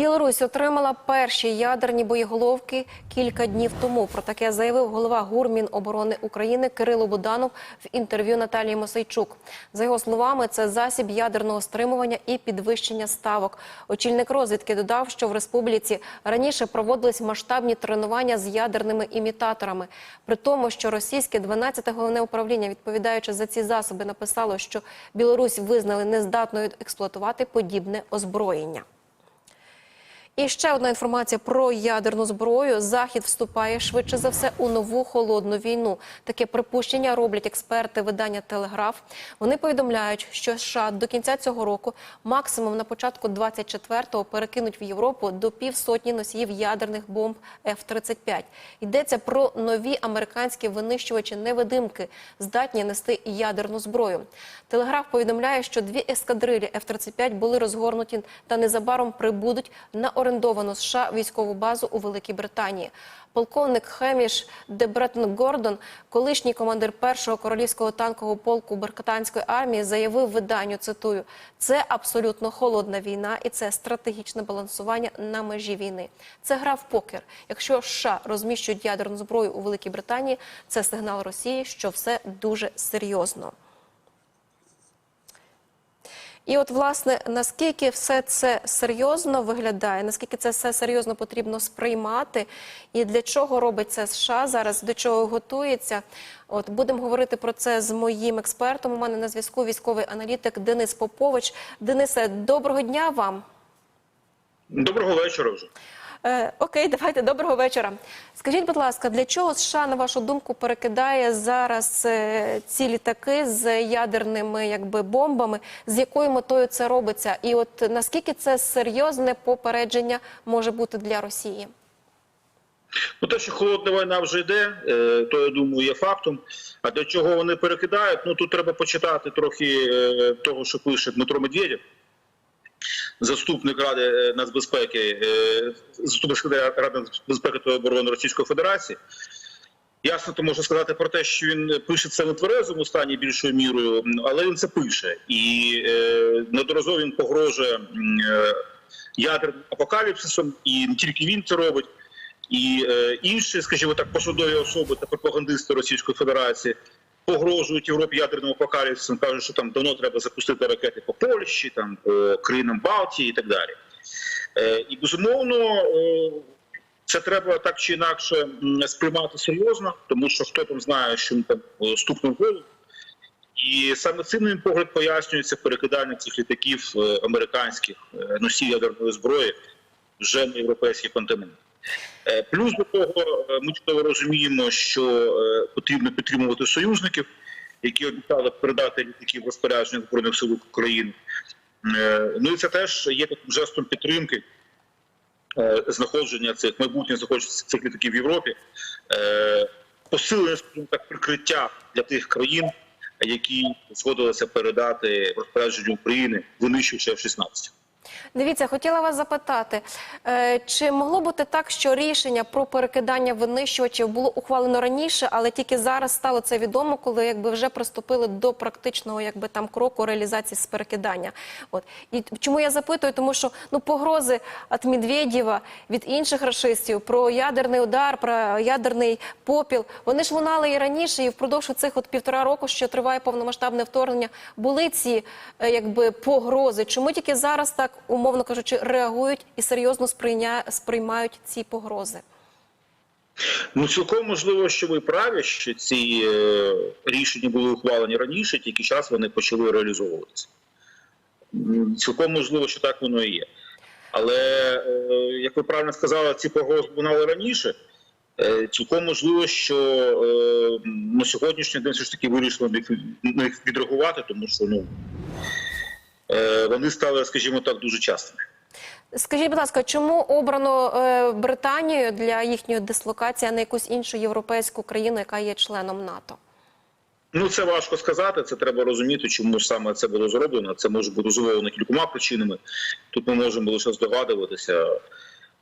Білорусь отримала перші ядерні боєголовки кілька днів тому. Про таке заявив голова ГУР Міноборони України Кирило Буданов в інтерв'ю Наталії Мосейчук. За його словами, це засіб ядерного стримування і підвищення ставок. Очільник розвідки додав, що в республіці раніше проводились масштабні тренування з ядерними імітаторами. При тому, що російське 12-те головне управління, відповідаючи за ці засоби, написало, що Білорусь визнали нездатною експлуатувати подібне озброєння. І ще одна інформація про ядерну зброю. Захід вступає швидше за все у нову холодну війну. Таке припущення роблять експерти видання Телеграф. Вони повідомляють, що США до кінця цього року, максимум на початку 24-го, перекинуть в Європу до півсотні носіїв ядерних бомб F-35. Йдеться про нові американські винищувачі невидимки, здатні нести ядерну зброю. Телеграф повідомляє, що дві ескадрилі F-35 були розгорнуті та незабаром прибудуть на орендовану США військову базу у Великій Британії. Полковник Хеміш Дебретон Гордон, колишній командир першого королівського танкового полку британської армії, заявив виданню. Цитую: це абсолютно холодна війна, і це стратегічне балансування на межі війни. Це гра в покер. Якщо США розміщують ядерну зброю у Великій Британії, це сигнал Росії, що все дуже серйозно. І от, власне, наскільки все це серйозно виглядає, наскільки це все серйозно потрібно сприймати, і для чого робить це США зараз, до чого готується? От будемо говорити про це з моїм експертом. У мене на зв'язку військовий аналітик Денис Попович. Денисе, доброго дня вам. Доброго вечора вже. Е, окей, давайте доброго вечора. Скажіть, будь ласка, для чого США, на вашу думку, перекидає зараз е, ці літаки з ядерними якби бомбами? З якою метою це робиться? І от наскільки це серйозне попередження може бути для Росії? Ну, те, що холодна війна вже йде, е, то я думаю, є фактом. А до чого вони перекидають? Ну тут треба почитати трохи е, того, що пише Дмитро Медведєв, заступник Ради е, нацбезпеки, е, заступник секретаря Ради нацбезпеки та оборони Російської Федерації. Ясно, то можна сказати про те, що він пише це в тверезому стані більшою мірою, але він це пише. І е, неодноразово він погрожує е, ядерним апокаліпсисом, і не тільки він це робить. І е, інші, скажімо так, посадові особи та пропагандисти Російської Федерації погрожують Європі ядерним апокаліпсисом, кажуть, що там давно треба запустити ракети по Польщі, там по країнам Балтії і так далі. Е, і безумовно, е, це треба так чи інакше сприймати серйозно, тому що хто там знає, що він там е, стукнув голову. І саме цим, погляд, пояснюється перекидання цих літаків американських носіїв ядерної зброї вже на європейський континент. Е, Плюс до того, е, ми чудово розуміємо, що е, потрібно підтримувати союзників, які обіцяли передати літаки в розпорядження збройних сил України. Ну і це теж є таким жестом підтримки знаходження цих майбутніх знаходження цих літаків в Європі, посилення скажімо так прикриття для тих країн, які згодилися передати в розпорядження України винищувачі F-16. Дивіться, хотіла вас запитати, е, чи могло бути так, що рішення про перекидання винищувачів було ухвалено раніше, але тільки зараз стало це відомо, коли якби вже приступили до практичного якби там кроку реалізації з перекидання? От і чому я запитую? Тому що ну погрози від Медведєва, від інших рашистів про ядерний удар, про ядерний попіл, вони ж лунали і раніше, і впродовж цих от півтора року, що триває повномасштабне вторгнення, були ці е, якби погрози. Чому тільки зараз так, умовно кажучи, реагують і серйозно сприймають ці погрози? Ну, цілком можливо, що ви праві, що ці е, рішення були ухвалені раніше, тільки час вони почали реалізовуватися. Цілком можливо, що так воно і є. Але, е, як ви правильно сказали, ці погрози лунали раніше. Е, Цілком можливо, що на сьогоднішній день все ж таки вирішили на них- відреагувати, тому що ну, вони стали, скажімо так, дуже частими. Скажіть, будь ласка, чому обрано е, Британію для їхньої дислокації, а не якусь іншу європейську країну, яка є членом НАТО? Ну, це важко сказати. Це треба розуміти, чому саме це було зроблено. Це може бути зумовлено кількома причинами. Тут ми можемо лише здогадуватися,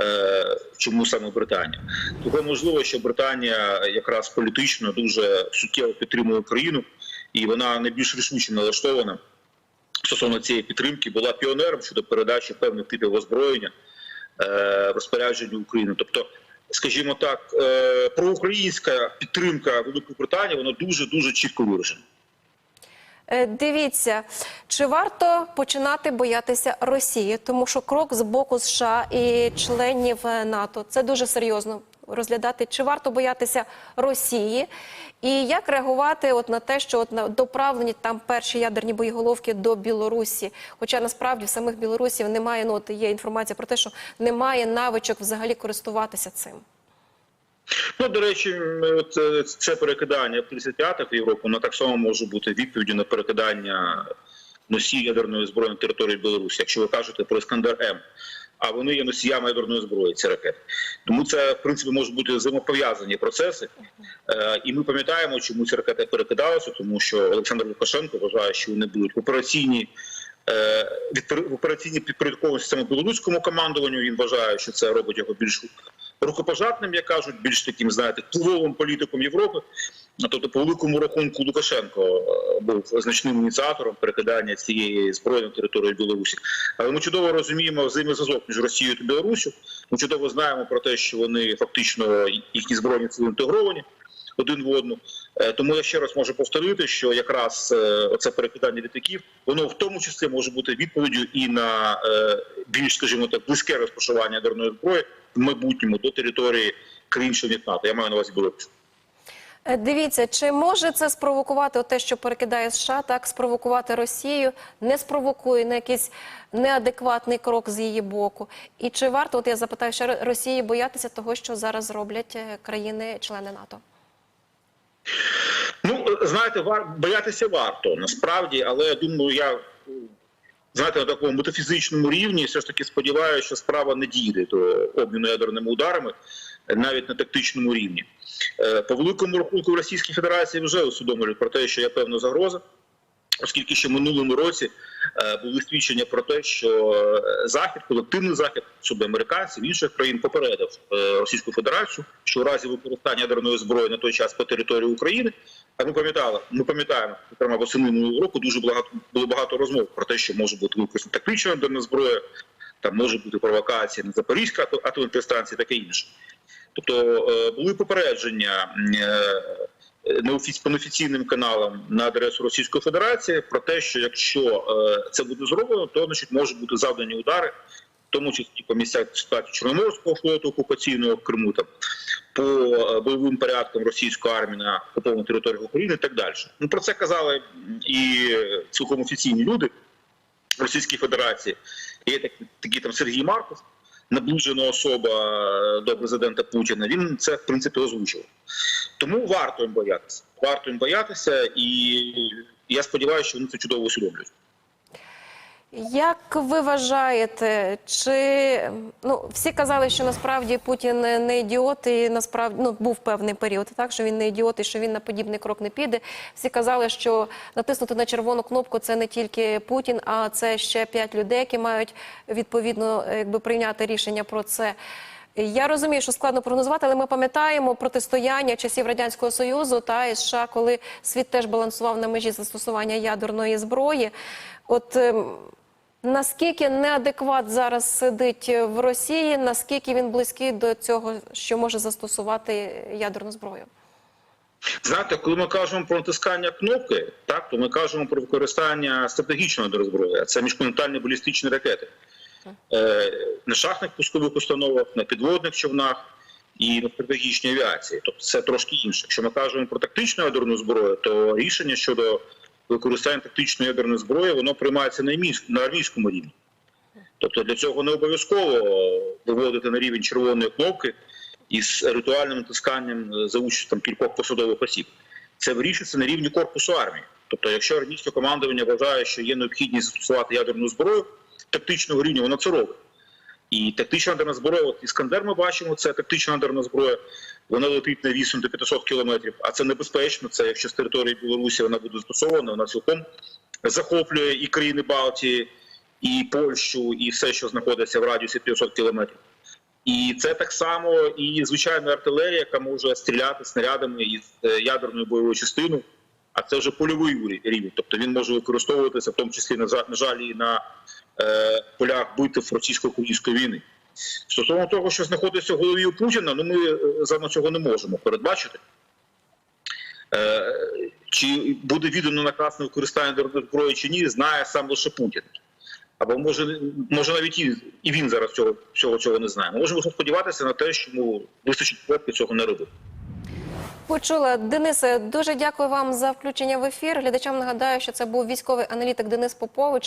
е, чому саме Британія. Того можливо, що Британія якраз політично дуже суттєво підтримує Україну, і вона найбільш рішуче налаштована стосовно цієї підтримки, була піонером щодо передачі певних типів озброєння е, в розпорядженні України. Тобто, скажімо так, е, проукраїнська підтримка Великої Британії вона дуже дуже чітко виражена. Е, Дивіться, чи варто починати боятися Росії, тому що крок з боку США і членів е, НАТО це дуже серйозно розглядати. Чи варто боятися Росії, і як реагувати от на те, що от на доправлені там перші ядерні боєголовки до Білорусі? Хоча насправді в самих білорусів немає ну, от є інформація про те, що немає навичок взагалі користуватися цим. Ну, до речі, е, це перекидання 55-х в Європу, воно так само може бути відповіддю на перекидання носії ядерної зброї на території Білорусі, якщо ви кажете про Іскандер М. А вони є носіями ядерної зброї, ці ракети. Тому це, в принципі, можуть бути взаємопов'язані процеси. Е, і ми пам'ятаємо, чому ці ракети перекидалися, тому що Олександр Лукашенко вважає, що вони будуть операційні в операційній підпорядкованості саме білоруському командуванню. Він вважає, що це робить його більш рукопожатним, як кажуть, більш таким, знаєте, впливовим політиком Європи. Тобто, по великому рахунку Лукашенко е, був значним ініціатором перекидання цієї зброї на територію Білорусі. Але ми чудово розуміємо взаємозв'язок між Росією та Білорусю. Ми чудово знаємо про те, що вони фактично їхні збройні сили інтегровані один в одну. Е, Тому я ще раз можу повторити, що якраз е, оце перекидання літаків, воно в тому числі може бути відповіддю і на більш, скажімо так, близьке розпашування ядерної зброї в майбутньому до території країн-членів НАТО. Я маю на увазі Білорусь. Е, Дивіться, чи може це спровокувати те, що перекидає США, так спровокувати Росію, не спровокує на якийсь неадекватний крок з її боку? І чи варто, от я запитаю, ще Росії боятися того, що зараз роблять е, країни-члени НАТО? Ну, е, знаєте, вар... боятися варто насправді, але я думаю, я знаєте, на такому метафізичному рівні все ж таки сподіваюся, що справа не дійде до обміну ядерними ударами е, навіть на тактичному рівні. Е, По великому рахунку в Російській Федерації вже усвідомлюють про те, що є певна загроза. Оскільки ще минулому році е, були свідчення про те, що е, захід, колективний захід щодо американців інших країн попередив е, Російську Федерацію, що у разі використання ядерної зброї на той час по території України, а ми пам'ятали, ми пам'ятаємо, зокрема восени минулого року дуже багато було багато розмов про те, що може бути використана тактична ядерна зброя, там може бути провокація на Запорізька ато- атомній станції, таке інше. Тобто були попередження неофіційним каналам на адресу Російської Федерації про те, що якщо е, це буде зроблено, то значить можуть бути завдані удари, в тому числі по місцях ситуації Чорноморського флоту окупаційного Криму, там по е, бойовим порядкам російської армії на окупованій території України і так далі. Ну про це казали і цілком офіційні люди в Російській Федерації. Є такі, такі там Сергій Марков, наближена особа е, до президента Путіна. Він це в принципі озвучив. Тому варто їм боятися. Варто їм боятися, і я сподіваюся, що вони це чудово усвідомлюють. Як ви вважаєте, чи ну всі казали, що насправді Путін не ідіот, і насправді ну був певний період, так що він не ідіот і що він на подібний крок не піде. Всі казали, що натиснути на червону кнопку це не тільки Путін, а це ще п'ять людей, які мають відповідно якби прийняти рішення про це. Я розумію, що складно прогнозувати, але ми пам'ятаємо протистояння часів радянського союзу та і США, коли світ теж балансував на межі застосування ядерної зброї. От ем, наскільки неадекват зараз сидить в Росії, наскільки він близький до цього, що може застосувати ядерну зброю? Знаєте, коли ми кажемо про натискання кнопки, так то ми кажемо про використання стратегічної ядерної а це міжконтинентальні балістичні ракети е, на шахтних пускових установах, на підводних човнах і на стратегічній авіації. Тобто це трошки інше. Якщо ми кажемо про тактичну ядерну зброю, то рішення щодо використання тактичної ядерної зброї воно приймається на на армійському рівні. Тобто для цього не обов'язково виводити на рівень червоної кнопки із ритуальним натисканням е, за участю там, кількох посадових осіб. Це вирішується на рівні корпусу армії. Тобто, якщо армійське командування вважає, що є необхідність застосувати ядерну зброю тактичного рівня, воно це робить. І тактична ядерна зброя, от Іскандер ми бачимо, це тактична ядерна зброя, вона летить на відстань до 500 кілометрів, а це небезпечно. Це якщо з території Білорусі вона буде застосована, вона цілком захоплює і країни Балтії, і Польщу, і все, що знаходиться в радіусі 500 кілометрів. І це так само і звичайна артилерія, яка може стріляти снарядами із е, ядерною бойовою частиною, а це вже польовий рівень. Тобто він може використовуватися, в тому числі на жаль, і на полях битв російсько-української війни. Стосовно того, що знаходиться в голові у Путіна, ну ми е, зараз цього не можемо передбачити. Е, Чи буде віддано наказ на використання зброї чи ні, знає сам лише Путін. Або може, може навіть і, він зараз цього, цього, цього не знає. Ми можемо сподіватися на те, що йому вистачить кнопки цього не робити. Почула Денисе. Дуже дякую вам за включення в ефір. Глядачам нагадаю, що це був військовий аналітик Денис Попович.